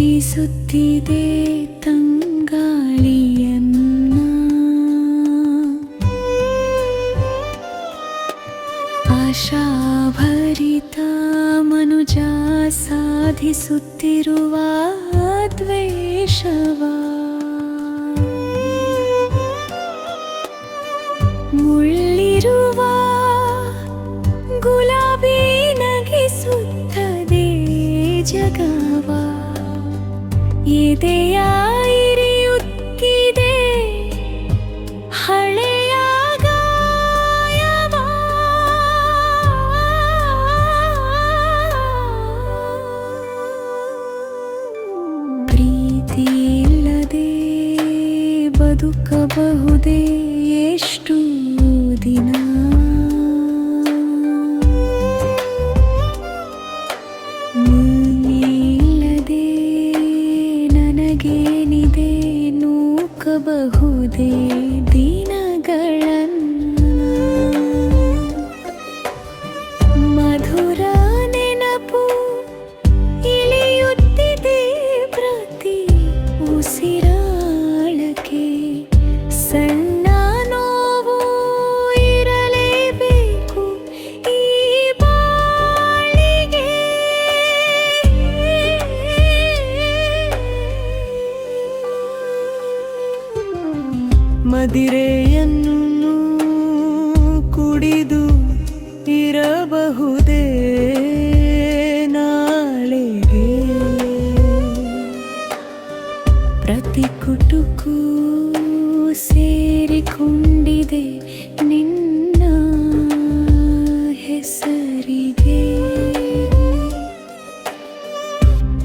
ಬೀಸುತ್ತಿದೆ ತಂಗಾಳಿಯನ್ನ. ಆಶಾಭರಿತ ಮನುಜ ಸಾಧಿಸುತ್ತಿರುವ ದ್ವೇಷವ. ಮುಳ್ಳಿರುವ ಗುಲಾಬಿ ಎದೆಯ ಇರಿಯುತ್ತಿದೆ ಹಳೆಯ ಗಾಯವ. ಪ್ರೀತಿ ಇಲ್ಲದೆ ಎಷ್ಟು ದಿನ बहुदे दीन ಮದಿರೆಯನ್ನು ಕುಡಿದು ಇರಬಹುದೇ ನಾಳೆಗೆ? ಪ್ರತಿ ಕುಟುಕು ಸೇರಿಕೊಂಡು